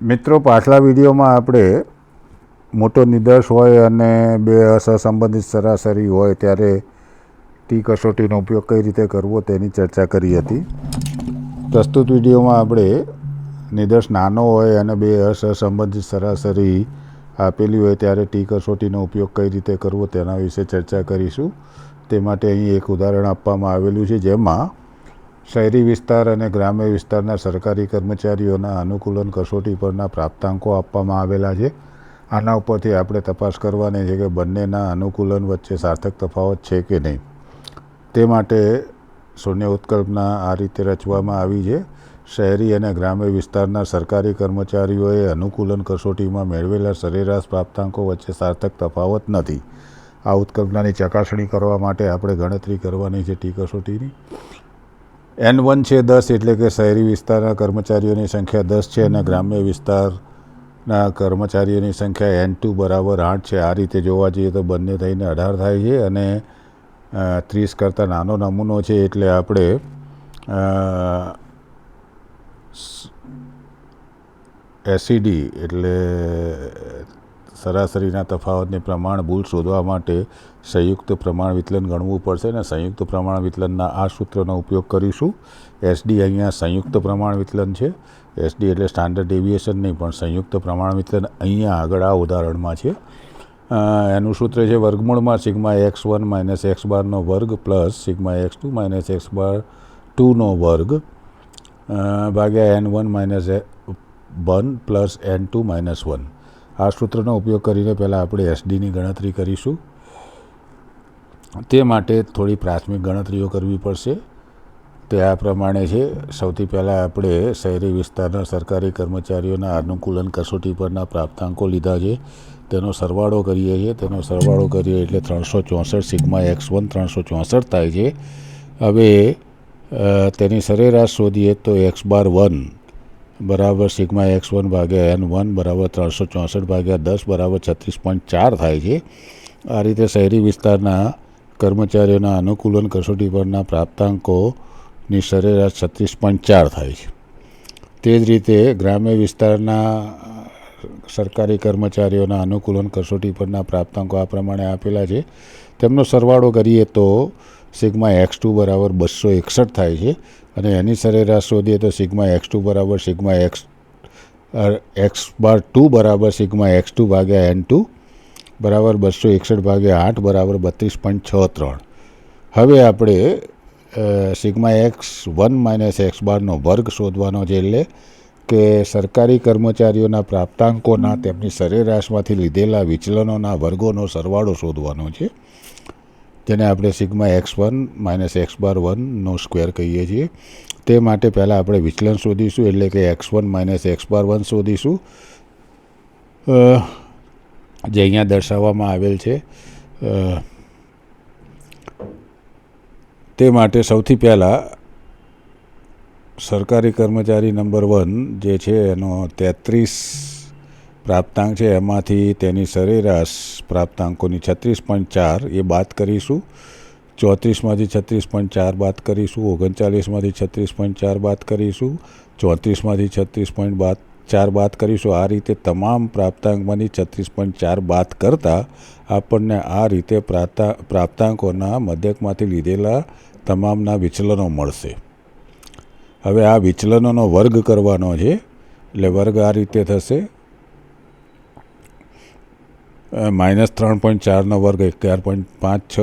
મિત્રો, પાછલા વિડીયોમાં આપણે મોટો નિદર્શ હોય અને બે અસંબંધિત સરાસરી હોય, ત્યારે ટી કસોટીનો ઉપયોગ કઈ રીતે કરવો તેની ચર્ચા કરી હતી. પ્રસ્તુત વિડીયોમાં આપણે નિર્દર્શ નાનો હોય અને બે અસંબંધિત સરાસરી આપેલી હોય, ત્યારે ટી કસોટીનો ઉપયોગ કઈ રીતે કરવો તેના વિશે ચર્ચા કરીશું. તે માટે અહીં એક ઉદાહરણ આપવામાં આવેલું છે, જેમાં શહેરી વિસ્તાર અને ગ્રામ્ય વિસ્તારના સરકારી કર્મચારીઓના અનુકૂલન કસોટી પરના પ્રાપ્તાંકો આપવામાં આવેલા છે. આના ઉપરથી આપણે તપાસ કરવાની છે કે બંનેના અનુકૂલન વચ્ચે સાર્થક તફાવત છે કે નહીં. તે માટે શૂન્ય ઉત્કલ્પના આ રીતે રચવામાં આવી છે. શહેરી અને ગ્રામ્ય વિસ્તારના સરકારી કર્મચારીઓએ અનુકૂલન કસોટીમાં મેળવેલા સરેરાશ પ્રાપ્તાંકો વચ્ચે સાર્થક તફાવત નથી. આ ઉત્કલ્પનાની ચકાસણી કરવા માટે આપણે ગણતરી કરવાની છે ટી કસોટીની. એન વન છે દસ એટલે કે શહેરી વિસ્તારના કર્મચારીઓની સંખ્યા દસ છે અને ગ્રામ્ય વિસ્તારના કર્મચારીઓની સંખ્યા એન ટુ બરાબર આઠ છે. આ રીતે જોવા જઈએ તો બંને થઈને અઢાર થાય છે અને ત્રીસ કરતાં નાનો નમૂનો છે એટલે આપણે એસીડી એટલે સરાસરીના તફાવતની પ્રમાણ ભૂલ શોધવા માટે સંયુક્ત પ્રમાણ વિચલન ગણવું પડશે અને સંયુક્ત પ્રમાણ વિચલનના આ સૂત્રનો ઉપયોગ કરીશું. એસડી અહીંયા સંયુક્ત પ્રમાણ વિચલન છે. એસડી એટલે સ્ટાન્ડર્ડ ડેવિએશન નહીં, પણ સંયુક્ત પ્રમાણ વિચલન અહીંયા આગળ આ ઉદાહરણમાં છે. એનું સૂત્ર છે વર્ગમૂળમાં sigma x one minus x બારનો વર્ગ plus sigma x two minus x bar ટુનો વર્ગ ભાગ્યા n one minus one plus n two minus one. આ સૂત્રનો ઉપયોગ કરીને પહેલાં આપણે એસડીની ગણતરી કરીશું. તે માટે થોડી પ્રાથમિક ગણતરીઓ કરવી પડશે. તે આ પ્રમાણે છે. સૌથી પહેલાં આપણે શહેરી વિસ્તારના સરકારી કર્મચારીઓના અનુકૂલન કસોટી પરના પ્રાપ્તાંકો લીધા છે. તેનો સરવાળો કરીએ છીએ. તેનો સરવાળો કરીએ એટલે ત્રણસો ચોસઠ સિગ્મા એક્સ વન ત્રણસો ચોસઠ થાય છે. હવે તેની સરેરાશ શોધીએ તો એક્સ બાર વન બરાબર સિગ્મા એક્સ વન ભાગ્યા એન વન બરાબર ત્રણસો ચોસઠ ભાગ્યા દસ બરાબર છત્રીસ પોઈન્ટ ચાર થાય છે. આ રીતે શહેરી વિસ્તારના કર્મચારીઓના અનુકૂલન કસોટી પરના પ્રાપ્તાંકોની સરેરાશ છત્રીસ પોઈન્ટ ચાર થાય છે. તે જ રીતે ગ્રામ્ય વિસ્તારના સરકારી કર્મચારીઓના અનુકૂલન કસોટી પરના પ્રાપ્તાંકો આ પ્રમાણે આપેલા છે. તેમનો સરવાળો કરીએ તો સિગ્મા એક્સ ટુ બરાબર બસો એકસઠ થાય છે. અને એની સરેરાશ શોધીએ તો સિગ્મા એક્સ ટુ બરાબર sigma x x bar two બરાબર સિગ્મા એક્સ ટુ ભાગ્યા એન ટુ બરાબર બસો એકસઠ ભાગ્યા આઠ બરાબર બત્રીસ પોઈન્ટ છ ત્રણ. હવે આપણે sigma x one minus x બારનો વર્ગ શોધવાનો છે એટલે કે સરકારી કર્મચારીઓના પ્રાપ્તાંકોના તેમની સરેરાશમાંથી લીધેલા વિચલનોના વર્ગોનો સરવાળો શોધવાનો છે. જેને આપણે sigma x one minus x bar વનનો square કહીએ છીએ. તે માટે પહેલાં આપણે વિચલન શોધીશું, એટલે કે x one minus x bar one શોધીશું. જે અહીંયા દર્શાવવામાં આવેલ છે. તે માટે સૌથી પહેલાં સરકારી કર્મચારી નંબર વન જે છે એનો તેત્રીસ પ્રાપ્તાંક છે. એમાંથી તેની સરેરાશ પ્રાપ્તાંકોની છત્રીસ પોઈન્ટ ચાર એ બાદ કરીશું. ચોત્રીસમાંથી છત્રીસ પોઈન્ટ ચાર બાદ કરીશું ઓગણચાલીસમાંથી છત્રીસ પોઈન્ટ ચાર બાદ કરીશું ચોત્રીસમાંથી છત્રીસ પોઈન્ટ બાદ ચાર બાદ કરીશું, આ રીતે તમામ પ્રાપ્તાંકમાંથી છત્રીસ પોઈન્ટ ચાર બાદ કરતાં આપણને આ રીતે પ્રાપ્તા, પ્રાપ્તાંકોના મધ્યકમાંથી લીધેલા તમામના વિચલનો મળશે. હવે આ વિચલનોનો વર્ગ કરવાનો છે. એટલે વર્ગ આ રીતે થશે. માઇનસ ત્રણ પોઈન્ટ ચારનો વર્ગ અગિયાર પોઈન્ટ પાંચ છ,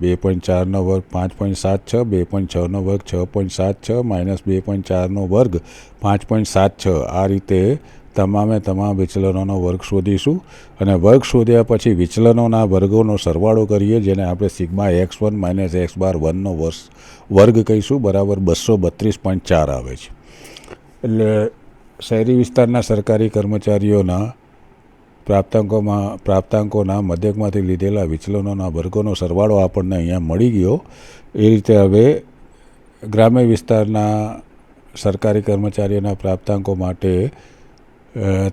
બે પોઈન્ટ ચારનો વર્ગ પાંચ પોઈન્ટ સાત છ, બે પોઈન્ટ છનો વર્ગ છ પોઈન્ટ સાત છ, માઇનસ બે પોઈન્ટ ચારનો વર્ગ પાંચ પોઈન્ટ સાત છ. આ રીતે તમામે તમામ વિચલનોનો વર્ગ શોધીશું અને વર્ગ શોધ્યા પછી વિચલનોના વર્ગોનો સરવાળો કરીએ, જેને આપણે sigma x one minus x bar વનનો વર્ષ વર્ગ કહીશું, બરાબર બસો બત્રીસ પોઈન્ટ ચાર આવે છે. એટલે શહેરી વિસ્તારના સરકારી કર્મચારીઓના પ્રાપ્તાંકોમાં, પ્રાપ્તાંકોના મધ્યકમાંથી લીધેલા વિચલનોના વર્ગોનો સરવાળો આપણને અહીંયા મળી ગયો. એ રીતે હવે ગ્રામ્ય વિસ્તારના સરકારી કર્મચારીઓના પ્રાપ્તાંકો માટે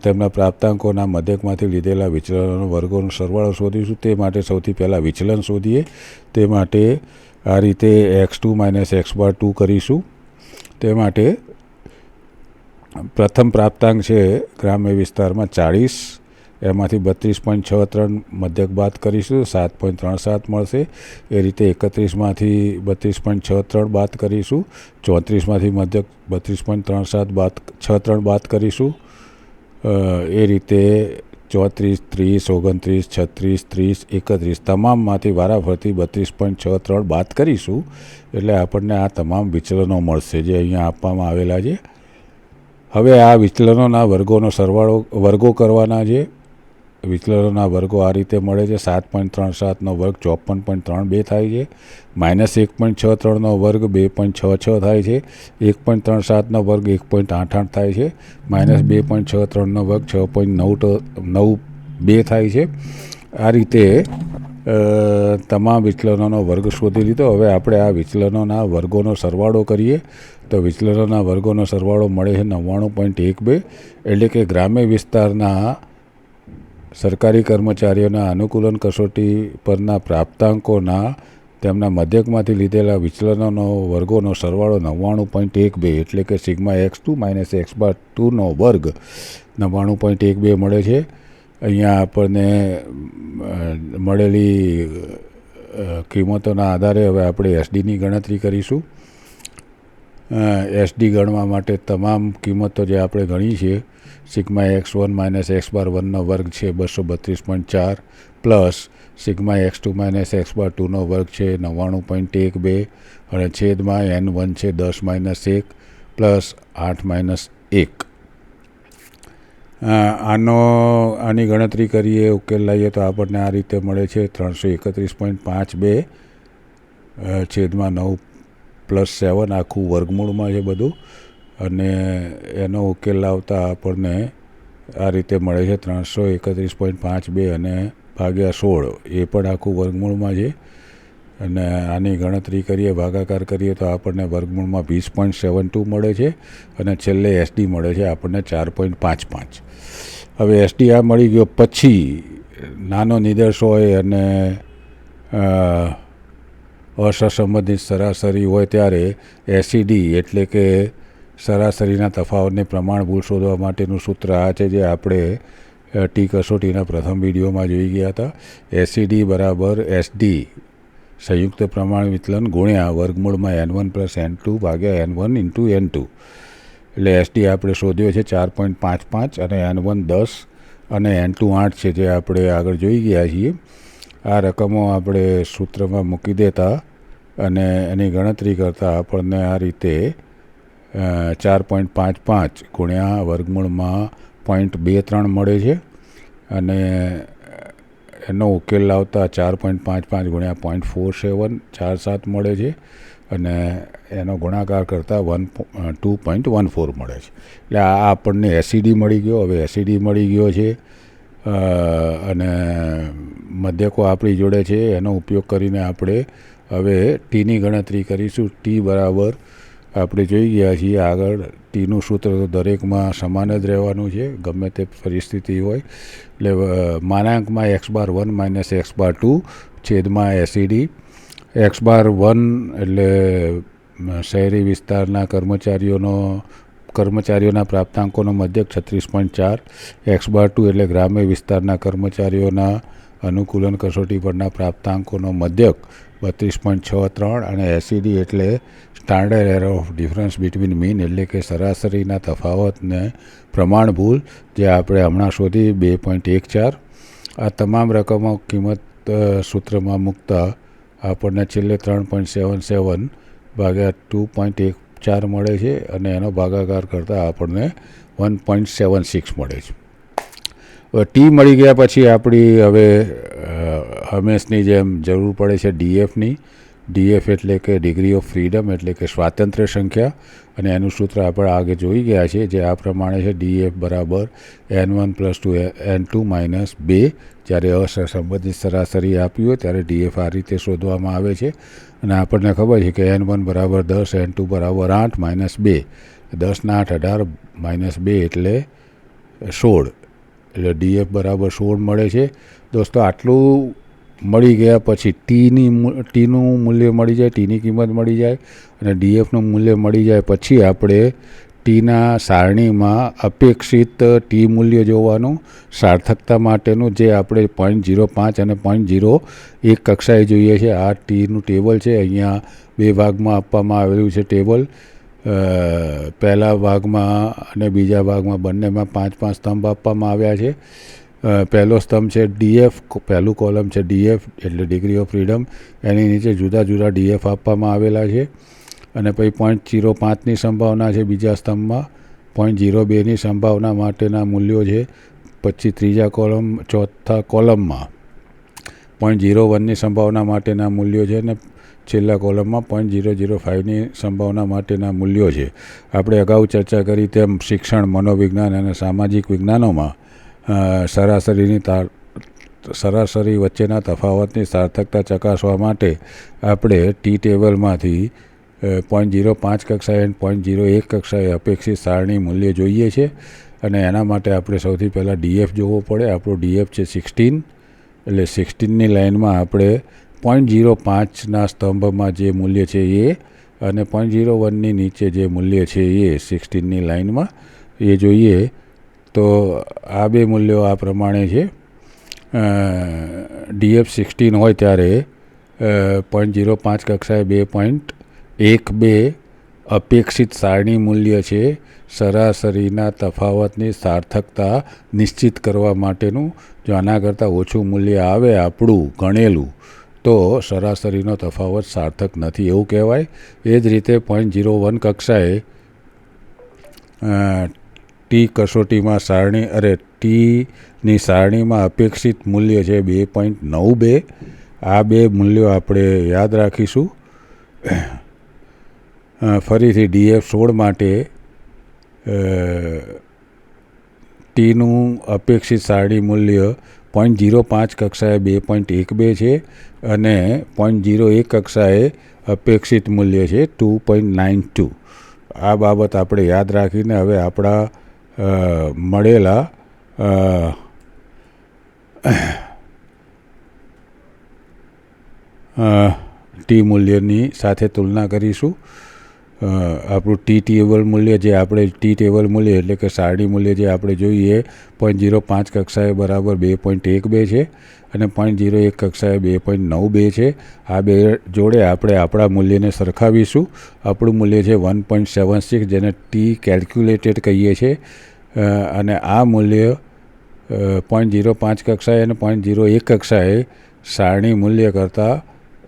તેમના પ્રાપ્તાંકોના મધ્યકમાંથી લીધેલા વિચલનોનો વર્ગોનો સરવાળો શોધીશું. તે માટે સૌથી પહેલાં વિચલન શોધીએ. તે માટે આ રીતે x two minus x bar two કરીશું. તે માટે પ્રથમ પ્રાપ્તાંક છે ગ્રામ્ય વિસ્તારમાં ચાળીસ. એમાંથી બત્રીસ પોઈન્ટ છ ત્રણ મધ્યક બાદ કરીશું, સાત પોઈન્ટ ત્રણ સાત મળશે. એ રીતે એકત્રીસમાંથી બત્રીસ પોઈન્ટ છ ત્રણ બાદ કરીશું. ચોત્રીસમાંથી મધ્યક બત્રીસ પોઈન્ટ ત્રણ સાત બાદ, છ ત્રણ બાદ કરીશું. એ રીતે ચોત્રીસ, ત્રીસ, ઓગણત્રીસ, છત્રીસ, ત્રીસ, એકત્રીસ તમામમાંથી વારાફરતી બત્રીસ પોઈન્ટ છ ત્રણ બાદ કરીશું. એટલે આપણને આ તમામ વિચલનો મળશે જે અહીંયા આપવામાં આવેલા છે. હવે આ વિચલનોના વર્ગોનો સરવાળો, વર્ગો કરવાના છે. વિચલનોના વર્ગો આ રીતે મળે છે. સાત પોઈન્ટ ત્રણ સાતનો વર્ગ ચોપન પોઈન્ટ ત્રણ બે થાય છે. માઇનસ એક પોઈન્ટ છ ત્રણનો વર્ગ બે પોઈન્ટ છ છ થાય છે. એક પોઈન્ટ ત્રણ સાતનો વર્ગ એક પોઈન્ટ આઠ આઠ થાય છે. માઇનસ બે પોઈન્ટ છ ત્રણનો વર્ગ છ પોઈન્ટ નવ નવ બે થાય છે. આ રીતે તમામ વિચલનોનો વર્ગ શોધી લીધો. હવે આપણે આ વિચલનોના વર્ગોનો સરવાળો કરીએ. તો વિચલનોના વર્ગોનો સરવાળો મળે છે નવ્વાણું પોઈન્ટ એક બે. એટલે કે ગ્રામ્ય વિસ્તારના સરકારી કર્મચારીઓના અનુકૂલન કસોટી પરના પ્રાપ્તાંકોના તેમના મધ્યકમાંથી લીધેલા વિચલનોનો વર્ગોનો સરવાળો નવ્વાણું પોઈન્ટ એક બે એટલે કે sigma x two minus x bar ટુનો વર્ગ નવ્વાણું પોઈન્ટ એક બે મળે છે. અહીંયા આપણને મળેલી કિંમતોના આધારે હવે આપણે એસડીની ગણતરી કરીશું. એસડી ગણવા માટે તમામ કિંમતો જે આપણે ગણી છે sigma x one minus x bar વનનો વર્ગ છે બસો બત્રીસ પોઈન્ટ ચાર, plus sigma x two minus x bar ટુનો વર્ગ છે નવ્વાણું પોઈન્ટ એક બે, અને છેદમાં એન વન છે દસ માઇનસ એક, પ્લસ આઠ માઇનસ એક. આનો, આની ગણતરી કરીએ, ઉકેલ લઈએ તો આપણને આ રીતે મળે છે ત્રણસો એકત્રીસ પોઈન્ટ પાંચ બે છેદમાં નવ પ્લસ સેવન આખું વર્ગમૂળમાં છે બધું. અને એનો ઉકેલ લાવતા આપણને આ રીતે મળે છે ત્રણસો એકત્રીસ પોઈન્ટ પાંચ બે અને ભાગ્યા સોળ. એ પણ આખું વર્ગમૂળમાં છે. અને આની ગણતરી કરીએ, ભાગાકાર કરીએ તો આપણને વર્ગમૂળમાં વીસ પોઈન્ટ સેવન ટુ મળે છે અને છેલ્લે એસડી મળે છે આપણને ચાર પોઈન્ટ પાંચ પાંચ. હવે એસડી આ મળી ગયો પછી, નાનો નિર્દેશ હોય અને અસંબંધિત સરાસરી હોય ત્યારે એસીડી એટલે કે સરાસરીના તફાવતને પ્રમાણભૂત શોધવા માટેનું સૂત્ર આ છે જે આપણે ટી કસોટીના પ્રથમ વિડીયોમાં જોઈ ગયા હતા. એસીડી બરાબર એસડી સંયુક્ત પ્રમાણ વિચલન ગુણ્યા વર્ગમૂળમાં n one plus n two ભાગ્યા n one into n two એટલે એસડી આપણે શોધ્યો છે ચાર પોઈન્ટ પાંચ પાંચ અને એન વન દસ અને એન ટુ આઠ છે જે આપણે આગળ જોઈ ગયા છીએ. આ રકમો આપણે સૂત્રમાં મૂકી દેતા અને એની ગણતરી કરતાં આપણને આ રીતે ચાર પોઈન્ટ પાંચ પાંચ ગુણ્યા વર્ગમૂળમાં પોઈન્ટ બે ત્રણ મળે છે. અને એનો ઉકેલ લાવતા ચાર પોઈન્ટ પાંચ પાંચ ગુણ્યા પોઈન્ટ ફોર સેવન ચાર સાત મળે છે. અને એનો ગુણાકાર કરતાં one two point one four મળે છે. એટલે આ આપણને એસીડી મળી ગયો. હવે એસીડી મળી ગયો છે. અને મધ્યકો આપણી જોડે છે, એનો ઉપયોગ કરીને આપણે હવે ટીની ગણતરી કરીશું. ટી બરાબર આપણે જોઈ ગયા છીએ આગળ. ટીનું સૂત્ર તો દરેકમાં સમાન જ રહેવાનું છે, ગમે તે પરિસ્થિતિ હોય. એટલે માનાંકમાં x bar one minus x bar two છેદમાં એસીડી. એક્સ બાર વન એટલે શહેરી વિસ્તારના કર્મચારીઓનો કર્મચારીઓના પ્રાપ્તાંકોનો મધ્યક છત્રીસ પોઈન્ટ ચાર, એક્સ બાર ટુ એટલે ગ્રામ્ય વિસ્તારના કર્મચારીઓના અનુકૂલન કસોટી પરના પ્રાપ્તાંકોનો મધ્યક બત્રીસ પોઈન્ટ છ ત્રણ અને એસીડી એટલે standard error of difference between mean એટલે કે સરાસરીના તફાવતને પ્રમાણ ભૂલ જે આપણે હમણાં શોધી બે પોઈન્ટ એક ચાર. આ તમામ રકમો કિંમત સૂત્રમાં મૂકતા આપણને છેલ્લે ત્રણ પોઈન્ટ સેવન સેવન ભાગ્યા ટુ પોઈન્ટ એક ચાર મળે છે અને એનો ભાગાકાર કરતાં આપણને વન પોઈન્ટ સેવન સિક્સ મળે છે. હવે ટી મળી ગયા પછી આપણી હવે હંમેશની જેમ જરૂર પડે છે ડીએફની ડીએફ એટલે કે ડિગ્રી ઓફ ફ્રીડમ એટલે કે સ્વાતંત્ર્ય સંખ્યા. અને એનું સૂત્ર આપણે આગળ જોઈ ગયા છે જે આ પ્રમાણે છે ડીએફ બરાબર n one plus two n two minus બે. જ્યારે અસંબંધિત સરાસરી આપી હોય ત્યારે ડીએફ આ રીતે શોધવામાં આવે છે. અને આપણને ખબર છે કે એન વન બરાબર દસ એન ટુ બરાબર આઠ માઇનસ બે. દસના આઠ અઢાર માઇનસ બે એટલે સોળ. એટલે ડીએફ બરાબર સોળ મળે છે. દોસ્તો, આટલું મળી ગયા પછી ટીની ટીનું મૂલ્ય મળી જાય, ટીની કિંમત મળી જાય અને ડીએફનું મૂલ્ય મળી જાય પછી આપણે ટીના સારણીમાં અપેક્ષિત ટી મૂલ્ય જોવાનું સાર્થકતા માટેનું જે આપણે પોઈન્ટ ઝીરો પાંચ અને પોઈન્ટ ઝીરો એક કક્ષાએ જોઈએ છે. આ ટીનું ટેબલ છે. અહીંયા બે ભાગમાં આપવામાં આવેલું છે ટેબલ. પહેલા ભાગમાં અને બીજા ભાગમાં બંનેમાં પાંચ પાંચ સ્તંભ આપવામાં આવ્યા છે. પહેલો સ્તંભ છે ડીએફ પહેલું કોલમ છે ડીએફ એટલે ડિગ્રી ઓફ ફ્રીડમ. એની નીચે જુદા જુદા ડીએફ આપવામાં આવેલા છે. અને પછી પોઈન્ટ જીરો પાંચની સંભાવના છે બીજા સ્તંભમાં. પોઈન્ટ જીરો બેની સંભાવના માટેના મૂલ્યો છે. પછી ત્રીજા કોલમ, ચોથા કોલમમાં. પોઈન્ટ જીરો વનની સંભાવના માટેના મૂલ્યો છે અને છેલ્લા કોલમમાં પોઈન્ટ જીરો જીરો ફાઇવની સંભાવના માટેના મૂલ્યો છે. આપણે અગાઉ ચર્ચા કરી તેમ શિક્ષણ, મનોવિજ્ઞાન અને સામાજિક વિજ્ઞાનોમાં સરાસરીની સરાસરી વચ્ચેના તફાવતની સાર્થકતા ચકાસવા માટે આપણે ટી ટેબલમાંથી પોઈન્ટ જીરો પાંચ કક્ષાએ અને પોઈન્ટ જીરો એક કક્ષાએ અપેક્ષિત સારણી મૂલ્ય જોઈએ છે. અને એના માટે આપણે સૌથી પહેલાં ડીએફ જોવો પડે. આપણો ડીએફ છે સિક્સટીન એટલે સિક્સટીનની લાઇનમાં આપણે પોઈન્ટ જીરો પાંચના સ્તંભમાં જે મૂલ્ય છે એ અને પોઈન્ટ જીરો વનની નીચે જે મૂલ્ય છે એ સિક્સટીનની લાઇનમાં એ જોઈએ. તો આ બે મૂલ્યો આ પ્રમાણે છે. ડીએફ સિક્સટીન હોય ત્યારે પોઈન્ટ જીરો પાંચ કક્ષાએ બે પોઈન્ટ એક બે અપેક્ષિત સારણી મૂલ્ય છે. સરાસરીના તફાવતની સાર્થકતા નિશ્ચિત કરવા માટેનું જો આના કરતાં ઓછું મૂલ્ય આવે આપણું ગણેલું, તો સરાસરીનો તફાવત સાર્થક નથી એવું કહેવાય. એ જ રીતે પોઈન્ટ જીરો વન કક્ષાએ ટી કસોટીમાં સારણી, અરે ટીની સારણીમાં અપેક્ષિત મૂલ્ય છે બે પોઈન્ટ નવ બે. આ બે મૂલ્યો આપણે યાદ રાખીશું. ફરીથી ડીએફ સોળ માટે ટીનું અપેક્ષિત સારણી મૂલ્ય પોઈન્ટ જીરો પાંચ કક્ષાએ બે પોઈન્ટ એક બે છે અને પોઈન્ટ જીરો એક કક્ષાએ અપેક્ષિત મૂલ્ય છે ટુ પોઈન્ટ નાઇન ટુ. આ બાબત આપણે યાદ રાખીને હવે આપણા મળેલા ટી મૂલ્યની સાથે તુલના કરીશું. આપણું ટી ટેબલ મૂલ્ય જે આપણે ટી ટેબલ મૂલ્ય એટલે કે સારણી મૂલ્ય જે આપણે જોઈએ પોઈન્ટ ઝીરો પાંચ કક્ષાએ બરાબર બે પોઈન્ટ એક બે છે અને પોઈન્ટ ઝીરો એક કક્ષાએ બે પોઈન્ટ નવ બે છે. આ બે જોડે આપણે આપણા મૂલ્યને સરખાવીશું. આપણું મૂલ્ય છે વન પોઈન્ટ સેવન સિક્સ જેને ટી કેલ્ક્યુલેટેડ કહીએ છીએ અને આ મૂલ્ય પોઈન્ટ ઝીરો પાંચ કક્ષાએ અને પોઈન્ટ ઝીરો એક કક્ષાએ સારણી મૂલ્ય કરતાં,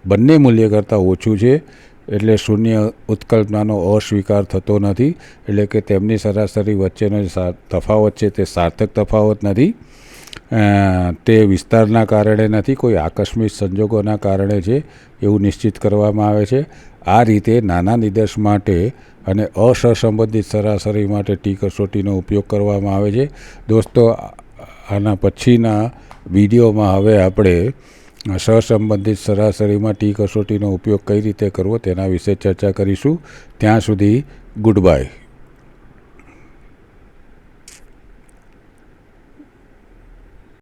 બંને મૂલ્ય કરતાં ઓછું છે. એટલે શૂન્ય ઉત્કલ્પનાનો અસ્વીકાર થતો નથી, એટલે કે તેમની સરાસરી વચ્ચેનો જે તફાવત છે તે સાર્થક તફાવત નથી. તે વિસ્તારના કારણે નથી, કોઈ આકસ્મિક સંજોગોના કારણે છે, એવું નિશ્ચિત કરવામાં આવે છે. આ રીતે નાના નિદર્શ માટે અને અસંબંધિત સરાસરી માટે ટી કસોટીનો ઉપયોગ કરવામાં આવે છે. દોસ્તો, આના પછીના વિડીયોમાં હવે આપણે સહસંબંધિત સરાસરીમાં ટી કસોટીનો ઉપયોગ કઈ રીતે કરવો તેના વિશે ચર્ચા કરીશું. ત્યાં સુધી ગુડ બાય.